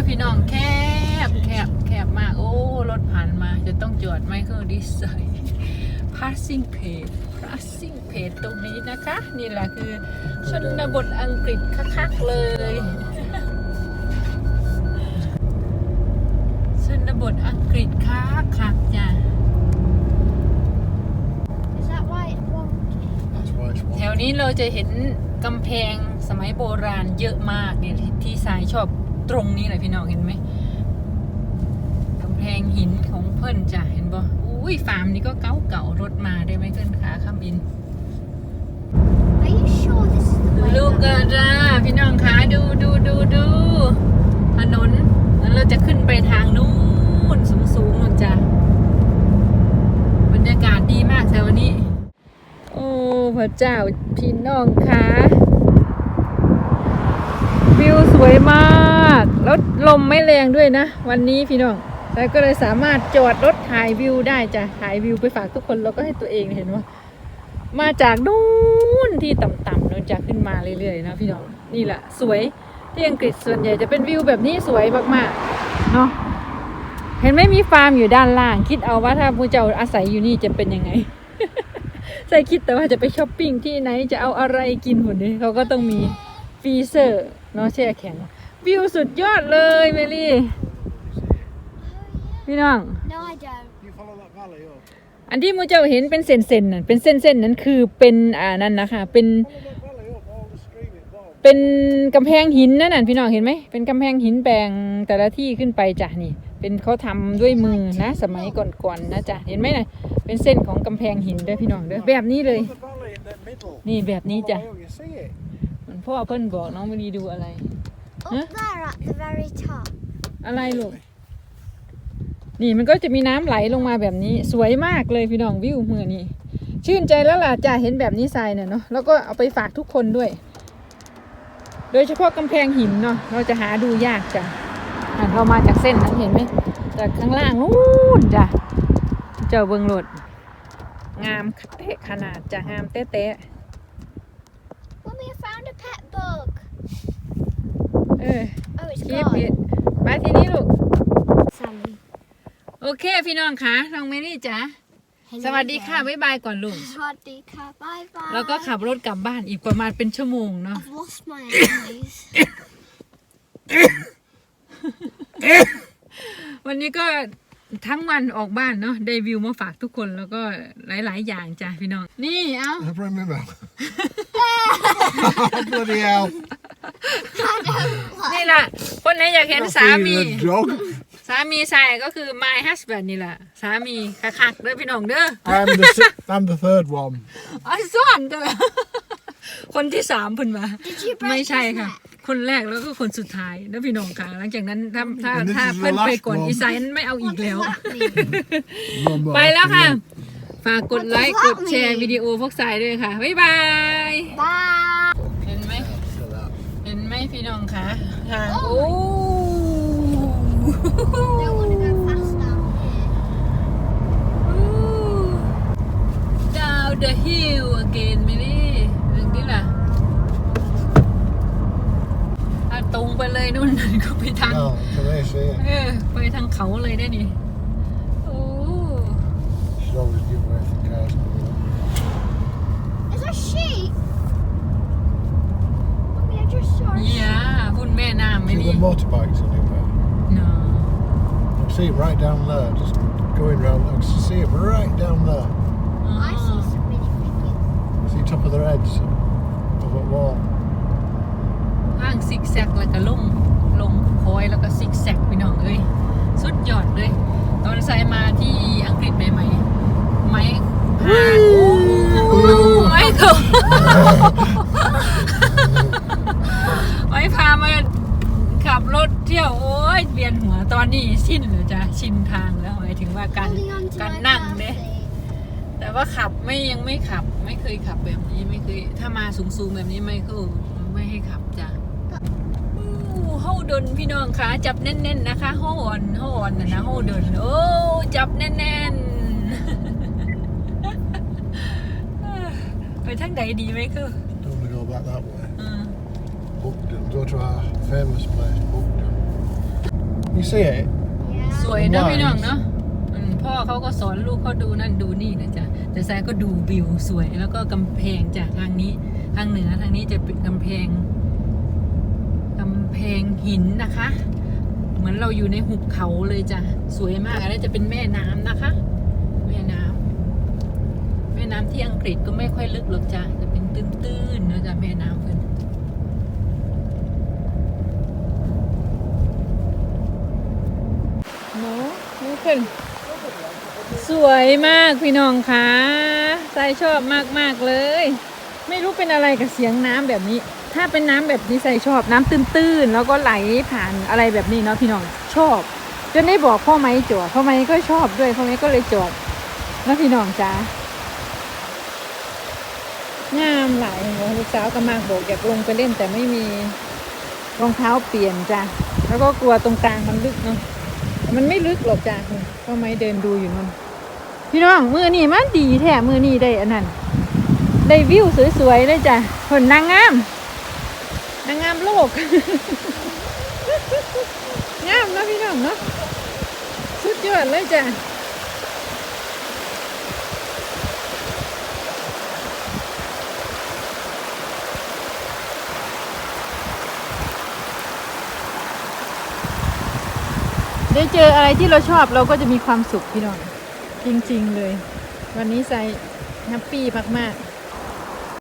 อพี่น้องแคบแคบแคบมาก โอ้ รถผ่านมาจะต้องจอดไมเคิลดิสไซ passing page passing page ตรงนี้นะคะ นี่แหละคือชนบทอังกฤษคักๆเลย ชนบทอังกฤษคักคักๆจ้ะ Is that why it's wonky? That's why it's แถวนี้เราจะเห็นกำแพงสมัยโบราณเยอะมากเนี่ยที่สายชอบ ตรงนี้เลยพี่น้องเห็นไหมกำแพงหินของเพิ่นจ้ะเห็นบ่อุ้ยฟาร์มนี้ก็เก่าเก่าๆรถมาได้ไหมเกินขาข้ามอิน Are you sure this is the way? ลูกกระจ้าพี่น้องคะดูดูดูดูถนนแล้วเราจะขึ้นไปทางนู้นสูงสูงๆนู่นจ้ะบรรยากาศดีมากแต่วันนี้ โอ้พระเจ้าพี่น้องคะ วิวสวยมาก แล้วลมไม่แรงด้วยนะ วันนี้พี่น้องแล้วก็เลยสามารถจอดรถถ่ายวิวได้จ้ะถ่ายวิวไปฝากทุกคนแล้วก็ให้ตัวเองเห็นว่า มาจากนู้นที่ต่ำๆนู้นจะขึ้นมาเรื่อยๆนะพี่น้องนี่แหละสวยที่อังกฤษส่วนใหญ่จะเป็นวิวแบบนี้สวยมากๆเนาะเห็นไหมมีฟาร์มอยู่ด้านล่าง คิดเอาว่าถ้าผู้เจ้าอาศัยอยู่นี่จะเป็นยังไงใช่คิดแต่ว่าจะไปช้อปปิ้งที่ไหนจะเอาอะไรกินหมดนี้เขาก็ต้องมีฟีเซอร์ เนาะแช่แข็งวิวสุดยอดเลยเมลี่ พี่น้อง No, I don't. You follow that valley up. อันที่มูเจ้าเห็นเป็นเส้นๆนั่นเป็นเส้นๆนั้นคือเป็นอ่านั่นนะคะเป็น Follow that valley up, all the stream it bottom. เป็นกำแพงหินนั่นน่ะพี่น้องเห็นไหมเป็นกำแพงหินแบ่งแต่ละที่ขึ้นไปจ้ะนี่ เป็นเขาทำด้วยมือนะ สมัยก่อนๆนะจ๊ะเห็นไหมน่ะเป็นเส้นของกำแพงหินเด้อพี่น้องเด้อแบบนี้เลย The valley in the middle. นี่แบบนี้ All จ้ะ the way up, You see it? เหมือนพ่อเพิ่นบอกน้องมณีดูอะไร Up Huh? there at the very top. อะไรลูก นี่มันก็จะมีน้ำไหลลงมาแบบนี้ สวยมากเลยพี่น้องวิวเมื่อนี้ ชื่นใจแล้วล่ะจ้ะเห็นแบบนี้ทรายเนี่ยเนาะแล้วก็เอาไปฝากทุกคนด้วย โดยเฉพาะกำแพงหินเนาะเราจะหาดูยากจ้ะอะเรามาจากเส้นนั้นเห็นไหมจากข้างล่างนู้นจ้ะเจ้าเบิงโหลด งามเตะขนาดจ้ะงามเตะเตะ เออ Oh, it's คีบ gone. อิดไปทีนี้ลูก Sammy. โอเคพี่น้องคะน้องเมลี่จ้ะสวัสดีค่ะบ๊ายบายก่อนลุงสวัสดีค่ะ Bye bye. แล้วก็ขับรถกลับบ้านอีกประมาณเป็นชั่วโมงเนาะ I've lost my eyes. วันนี้ก็ทั้งวันออกบ้านเนาะได้วิวมาฝากทุกคนแล้วก็หลาย ๆ อย่างจ้ะพี่น้อง นี่เอา I bring me back. Bloody hell. นี่แหละคนไหนอยากเห็น Not สา feeding มี the dog. สามีใส่ก็คือ my husband นี่แหละสามีคักๆเด้อพี่น้องเด้อ I'm the si- I'm the third one. อ๋อซ่อนกันละคนที่สามเพิ่นมา Did you break ไม่ใช่ his ค่ะ neck? คนแรกแล้วก็คนสุดท้ายแล้วพี่น้องค่ะ หลังจากนั้นถ้าถ้า And this ถ้า is the เพิ่นไป last ก่อน one. อีไซน์ไม่เอาอี What ก does แล้ว that mean? Mum, ไปแล้วค่ะ after ฝากกดไลค์ What ก does ด that แชร์ mean? วิดีโอพวกสายด้วยค่ะ บ๊ายบาย Bye. เห็นไหม you. After that. เห็นไหม พี่น้องคะทางโอ้โอ้ Don't want to go fast down here. down the hill again ไม่นี่เรื่องนี้ล่ะถ้าตรงไปเลยนู่นนั่นก็ไปทาง Oh, can they see it? เออ ไปทางเขาเลยได้นี่ โอ้ Should always give way for cars coming up. Is there sheep? Mummy, I just saw a ยา พุ่นแม่น้ำไม่ See นี่ the motorbikes anywhere? no I can see it right down there, just going round. I can see it right down there. I see some minifigures. See top of their heads of a wall. ห้างซิกแซกแล้วก็ลงลงคอยแล้วก็ซิกแซกพี่น้องเอ้ยสุดยอดเลย ตอนใส่มาที่อังกฤษใหม่ๆไม้พาโอ้ไม้เขา เที่ยวโอ้ยเวียนหัวตอนนี้ชินเลยจ้ะชินทางแล้วหมายถึงว่าการ Holding on to การ my นั่ง car เนี่ย seat. แต่ว่าขับไม่ยังไม่ขับ ไม่เคยขับแบบนี้ไม่เคย ถ้ามาสูงๆแบบนี้ไม่ก็ไม่ให้ขับจ้ะอู้เฮาดนพี่น้องคะจับแน่นๆนะคะเฮาอ่อนเฮาอ่อนนะนะเฮาดนโอ้จับแน่นๆ ไปทางไหนดีไหมคือ Don't want to go back that way. อืม Buckden. Go to our famous place, Buckden. You see it? Yeah. สวยเนอะ Nice พี่น้องเนาะอืมพ่อเขาก็สอนลูกเขาดูนั่นดูนี่นะจ๊ะแต่ทรายก็ดูวิวสวยแล้วก็กำแพงจากทางนี้ ทางเหนือทางนี้จะเป็นกำแพงกำแพงหินนะคะ เหมือนเราอยู่ในหุบเขาเลยจ้ะสวยมากอันนี้จะเป็นแม่น้ำนะคะ แม่น้ำแม่น้ำที่อังกฤษก็ไม่ค่อยลึกหรอกจ้ะจะเป็นตื้นๆนะจ๊ะแม่น้ำเพิ่นโน้นี่เพิ่นส วยมากพี่น้องคะใจชอบมากๆเลย ไม่รู้เป็นอะไรกับเสียงน้ำแบบนี้ ถ้าเป็นน้ำแบบนี้ใส่ชอบน้ำตื้นๆ แล้วก็ไหลผ่านอะไรแบบนี้เนาะพี่น้องชอบจนได้บอกพ่อไม้จอดพ่อไม้ก็ชอบด้วยพ่อไม้ก็เลยจอดแล้วพี่น้องจ้างามหลายลูกสาวก็มากบอกอยากลงไปเล่นแต่ไม่มีรองเท้าเปลี่ยนจ้ะแล้วก็กลัวตรงกลางมันลึกเนาะมันไม่ลึกหรอกจ้ะพ่อไม้เดินดูอยู่นั่น พี่น้องมือนี่มันดีแท้มือนี่ได้อันนั้นได้วิวสวยๆเลยจ้ะผลนางงามนางงามโลกงามนะพี่น้องเนาะสุดยอดเลยจ้ะได้เจออะไรที่เราชอบเราก็จะมีความสุขพี่น้อง จริงๆเลย วันนี้ใส่แฮปปี้มากๆ